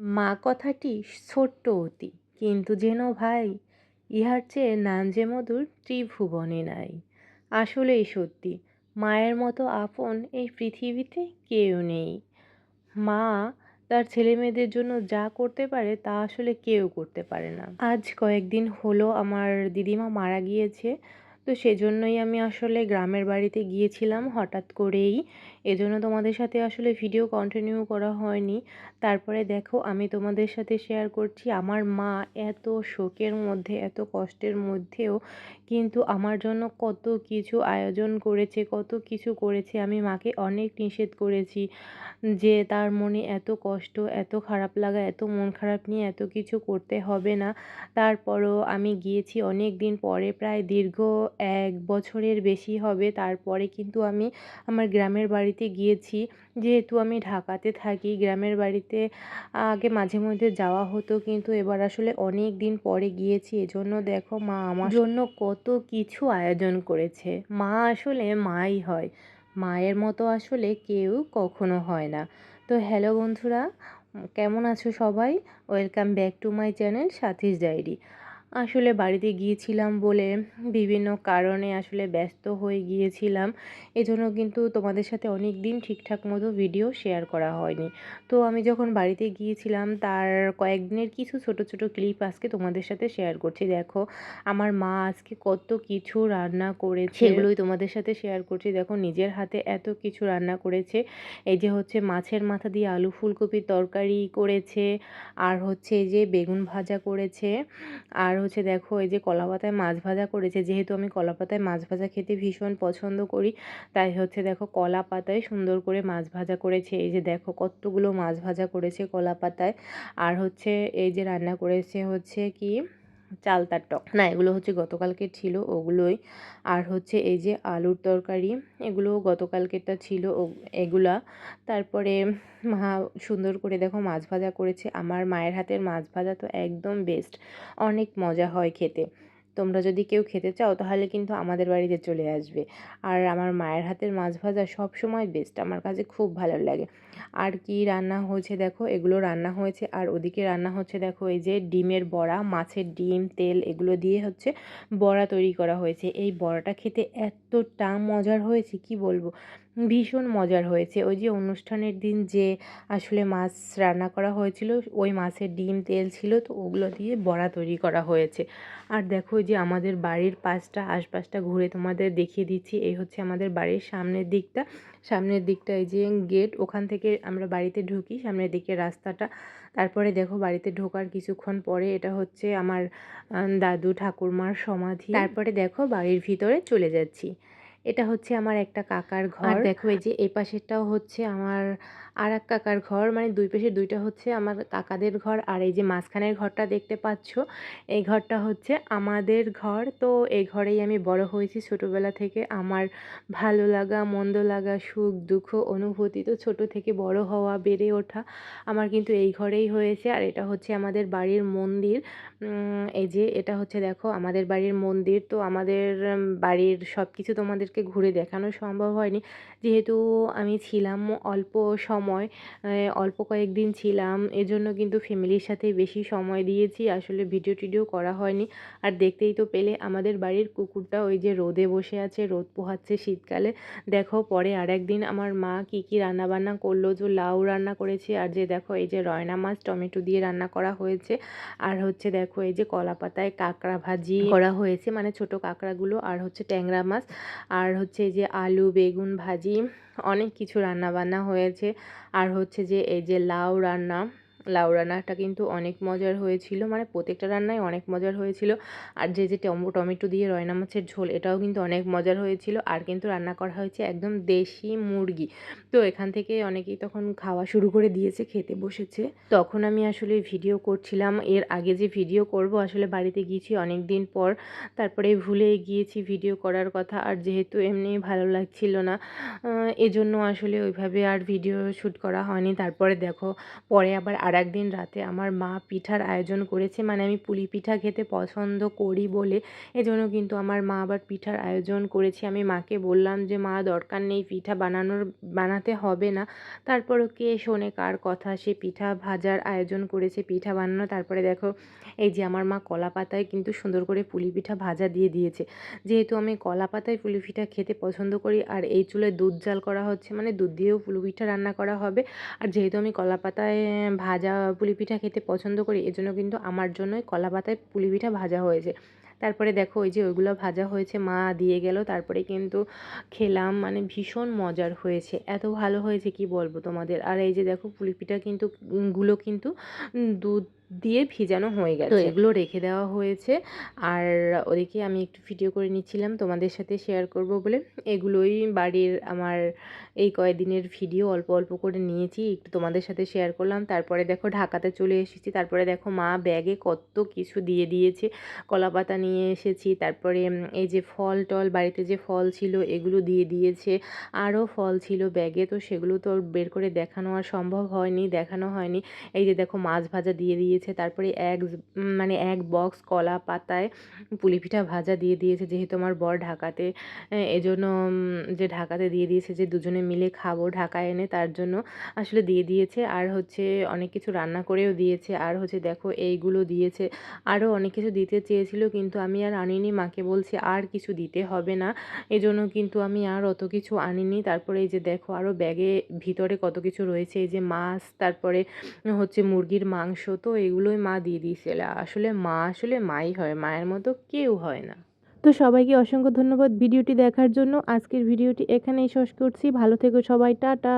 মা কথাটি ছোট্ট অতি, কিন্তু যেন ভাই, ইহার চেয়ে নাম যে মধুর ত্রিভুবনে নাই। আসলেই সত্যি, মায়ের মতো আপন এই পৃথিবীতে কেউ নেই। মা তার ছেলে মেয়েদের জন্য যা করতে পারে, তা আসলে কেউ করতে পারে না। আজ কয়েকদিন হলো আমার দিদিমা মারা গিয়েছে তো সেজন্যই আমি আসলে গ্রামের বাড়িতে গিয়েছিলাম হঠাৎ করেই। এজন্য তোমাদের সাথে আসলে ভিডিও কন্টিনিউ করা হয়নি। তারপরে দেখো আমি তোমাদের সাথে শেয়ার করছি, আমার মা এত শোকের মধ্যে, এত কষ্টের মধ্যেও কিন্তু আমার জন্য কত কিছু আয়োজন করেছে, কত কিছু করেছে। আমি মাকে অনেক নিষেধ করেছি যে তার মনে এত কষ্ট, এত খারাপ লাগা, এত মন খারাপ নিয়ে এত কিছু করতে হবে না। তারপরও আমি গিয়েছি অনেক দিন পরে, প্রায় দীর্ঘ এক বছরের বেশি হবে। তারপরে কিন্তু আমি আমার গ্রামের বাড়িতে গিয়েছি। যেহেতু আমি ঢাকাতে থাকি, গ্রামের বাড়িতে আগে মাঝে মধ্যে যাওয়া হতো। কিন্তু এবার আসলে অনেক দিন পরে গিয়েছি। এজন্য দেখো মা আমার জন্য কত কিছু আয়োজন করেছে। মা আসলে মাই হয়। মায়ের মতো আসলে কেউ কখনো হয় না। তো হ্যালো বন্ধুরা কেমন আছো সবাই? Welcome back to my channel Sathi's diary. আসলে বাড়িতে গিয়েছিলাম বলে বিভিন্ন কারণে আসলে ব্যস্ত হয়ে গিয়েছিলাম। এজন্য কিন্তু তোমাদের সাথে অনেক দিন ঠিকঠাক মতো ভিডিও শেয়ার করা হয়নি। তো আমি যখন বাড়িতে গিয়েছিলাম তার কয়েকদিনের কিছু ছোট ছোট ক্লিপ আজকে তোমাদের সাথে শেয়ার করছি। দেখো আমার মা আজকে কত কিছু রান্না করেছে। সেগুলোই তোমাদের সাথে শেয়ার করছি। দেখো নিজের হাতে এত কিছু রান্না করেছে। এই যে হচ্ছে মাছের মাথা দিয়ে আলু ফুলকপির তরকারি করেছে আর হচ্ছে এই যে বেগুন ভাজা করেছে আর হচ্ছে দেখো, এই যে কলা পাতায় মাছ ভাজা করেছে, যেহেতু আমি কলা পাতায় মাছ ভাজা খেতে ভীষণ পছন্দ করি, তাই হচ্ছে দেখো কলা পাতায় সুন্দর করে মাছ ভাজা করেছে। এই যে দেখো কতগুলো মাছ ভাজা করেছে কলা পাতায় আর হচ্ছে এই যে রান্না করেছে হচ্ছে কি চালতার টক। না, এগুলো হচ্ছে গতকালকে ছিল ওগুলোই। আর হচ্ছে এই যে আলুর তরকারি এগুলো গতকালকেরটা ছিল ও, এগুলা। তারপরে মা সুন্দর করে দেখো মাছ ভাজা করেছে। আমার মায়ের হাতের মাছ ভাজা তো একদম বেস্ট অনেক মজা হয় খেতে। তোমরা যদি কেউ খেতে চাও, তাহলে কিন্তু আমাদের বাড়িতে চলে আসবে। আর আমার মায়ের হাতের মাছ ভাজা সব সময় বেস্ট আমার কাছে খুব ভালো লাগে। আর কি রান্না হয়েছে দেখো, এগুলো রান্না হয়েছে। আর ওদিকে রান্না হচ্ছে দেখো, এই যে ডিমের বড়া, মাছের ডিম, তেল, এগুলো দিয়ে হচ্ছে বড়া তৈরি করা হয়েছে। এই বড়াটা খেতে এতটা মজার হয়েছে, কি বলব? ভীষণ মজার হয়েছে। ওই যে অনুষ্ঠানের দিন যে আসলে মাছ রান্না করা হয়েছিল, ওই মাছের ডিম, তেল ছিল, তো ওগুলো দিয়ে বড়া তৈরি করা হয়েছে। আর দেখো যে আমাদের বাড়ির পাশটা, আশপাশটা ঘুরে তোমাদের দেখিয়ে দিচ্ছি। এই হচ্ছে আমাদের বাড়ির সামনের দিকটা। সামনের দিকটা এই যে গেট, ওখান থেকে আমরা বাড়িতে ঢুকি, সামনের দিকে রাস্তাটা। তারপরে দেখো বাড়িতে ঢোকার কিছুক্ষণ পরে এটা হচ্ছে আমার দাদু ঠাকুরমার সমাধি। তারপরে দেখো বাড়ির ভিতরে চলে যাচ্ছি। এটা হচ্ছে আমার একটা কাকার ঘর। দেখো এই যে এই পাশেরটাও হচ্ছে আমার আর এক কাকার ঘর মানে দুই পাশে দুইটা হচ্ছে আমার কাকাদের ঘর। আর এই যে মাঝখানের ঘরটা দেখতে পাচ্ছ এই ঘরটা হচ্ছে আমাদের ঘর। তো এই ঘরেই আমি বড় হয়েছি ছোটোবেলা থেকে। আমার ভালো লাগা মন্দ লাগা সুখ দুঃখ অনুভূতি তো ছোট থেকে বড় হওয়া বেড়ে ওঠা আমার কিন্তু এই ঘরেই হয়েছে। আর এটা হচ্ছে আমাদের বাড়ির মন্দির। এই যে এটা হচ্ছে দেখো আমাদের বাড়ির মন্দির। তো আমাদের বাড়ির সব কিছু তোমাদেরকে ঘুরে দেখানো সম্ভব হয়নি। যেহেতু আমি ছিলাম অল্প সময় অল্প কয়েকদিন ছিলাম, এজন্য কিন্তু ফ্যামিলির সাথে বেশি সময় দিয়েছি। আসলে ভিডিও টিডিও করা হয়নি। আর দেখতেই তো পেলে আমাদের বাড়ির কুকুরটা ওই যে রোদে বসে আছে, রোদ পোহাচ্ছে শীতকালে। দেখো, পরে আর একদিন আমার মা কী কী রান্নাবান্না করল, যে লাউ রান্না করেছে, আর যে দেখো, এই যে রয়না মাছ, টমেটো দিয়ে রান্না করা হয়েছে। আর হচ্ছে দেখো, এই যে কলা পাতায় কাঁকড়া ভাজি করা হয়েছে মানে ছোট কাঁকড়াগুলো, আর হচ্ছে ট্যাংরা মাছ। আর হচ্ছে যে আলু, বেগুন, ভাজি অনেক কিছু রান্নাবান্না হয়েছে। আর হচ্ছে যে এই যে লাউ রান্না লাউ রান্নাটা কিন্তু অনেক মজার হয়েছিল। মানে প্রত্যেকটা রান্নাই অনেক মজার হয়েছিল। আর যে যে টমেটো দিয়ে রয়না মাছের ঝোল, এটাও কিন্তু অনেক মজার হয়েছিল। আর কিন্তু রান্না করা হয়েছে একদম দেশি মুরগি। তো এখান থেকে অনেকেই তখন খাওয়া শুরু করে দিয়েছে, খেতে বসেছে। তখন আমি আসলে ভিডিও করছিলাম। এর আগে যে ভিডিও করব, আসলে বাড়িতে গিয়েছি অনেক দিন পর। তারপরে ভুলে গিয়েছি ভিডিও করার কথা। আর যেহেতু এমনি ভালো লাগছিল না এজন্য আসলে ওইভাবে আর ভিডিও শ্যুট করা হয়নি। তারপরে দেখো, পরে আবার আর একদিন রাতে আমার মা পিঠার আয়োজন করেছে। মানে আমি পুলি পিঠা খেতে পছন্দ করি বলে এজন্য কিন্তু আমার মা আবার পিঠার আয়োজন করেছে। আমি মাকে বললাম যে, মা, দরকার নেই পিঠা বানানোর, বানাতে হবে না। তারপরও কে শোনে কার কথা? সে পিঠা ভাজার আয়োজন করেছে, পিঠা বানানো। তারপরে দেখো, এই যে আমার মা কলা পাতায় কিন্তু সুন্দর করে পুলি পিঠা ভাজা দিয়ে দিয়েছে। যেহেতু আমি কলা পাতায় পুলি পিঠা খেতে পছন্দ করি আর এই চুলে দুধ জাল করা হচ্ছে মানে দুধ দিয়েও পুলি পিঠা রান্না করা হবে। আর যেহেতু আমি কলা পাতায় ভাজা পুলি পিঠা খেতে পছন্দ করি, এজন্য কিন্তু আমার জন্যই কলা পাতায় পুলি পিঠা ভাজা হয়েছে। তারপরে দেখো, ওই যে ওইগুলো ভাজা হয়েছে, মা দিয়ে গেল, তারপরে কিন্তু খেলাম মানে ভীষণ মজার হয়েছে, এত ভালো হয়েছে, কি বলব তোমাদের? আর এই যে দেখো, পুলি পিঠা কিন্তু গুলো কিন্তু দুধ দিয়ে ভিজানো হয়ে গেছে। তো এগুলো রেখে দেওয়া হয়েছে। আর ওদিকে আমি একটু ভিডিও করে নিচ্ছিলাম তোমাদের সাথে শেয়ার করব বলে। এগুলোই বাড়ির আমার এই কয়েকদিনের ভিডিও অল্প অল্প করে নিয়েছি একটু তোমাদের সাথে শেয়ার করলাম। তারপরে দেখো ঢাকাতে চলে এসেছি তারপরে দেখো মা ব্যাগে কত কিছু দিয়ে দিয়েছে। কলা পাতা নিয়ে এসেছি তারপরে এই যে ফল টল বাড়িতে যে ফল ছিল এগুলো দিয়ে দিয়েছে। আরও ফল ছিল ব্যাগে তো সেগুলো তো বের করে দেখানো আর সম্ভব হয়নি দেখানো হয়নি। এই যে দেখো মাছ ভাজা দিয়ে দিয়েছে। তারপরে এক মানে এক বক্স কলা পাতায় পুলি পিঠা ভাজা দিয়ে দিয়েছে, যেহেতু আমার বর ঢাকাতে এজন্য যে ঢাকাতে দিয়ে দিয়েছে যে দুজনে মিলে খাব ঢাকায় এনে, তার জন্য আসলে দিয়ে দিয়েছে। আর হচ্ছে অনেক কিছু রান্না করেও দিয়েছে। আর হচ্ছে দেখো এইগুলো দিয়েছে। আরও অনেক কিছু দিতে চেয়েছিল, কিন্তু আমি আর আনিনি। মাকে বলছি, আর কিছু দিতে হবে না। এজন্য কিন্তু আমি আর অত কিছু আনিনি। তারপরে এই যে দেখো আরও ব্যাগে ভিতরে কত কিছু রয়েছে। এই যে মাছ, তারপরে হচ্ছে মুরগির মাংস, তো এগুলোই মা দিয়ে দিয়েছিল। আসলে মা আসলে মাই হয়, মায়ের মতো কেউ হয় না। তো সবাইকে অসংখ্য ধন্যবাদ ভিডিওটি দেখার জন্য। আজকের ভিডিওটি এখানেই শেষ করছি। ভালো থেকো সবাই, টাটা।